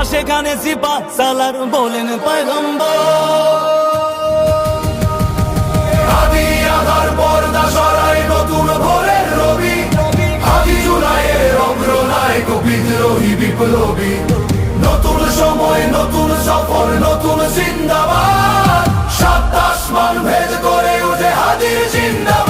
হাদিরা সেখানে সিপা সালার বলেন পয়গম্বর। নতুন সময়, নতুন সফর, নতুন জিন্দাবাদ। সাত আসমান ভেদ করে উঠে হাদির জিন্দাবাদ।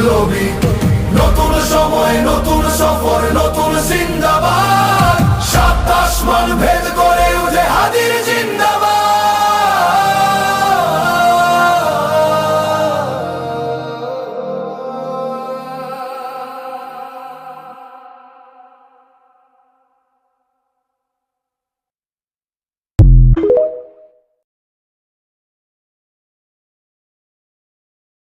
বিপ্লবী নতুন সময় নতুন সফর নতুন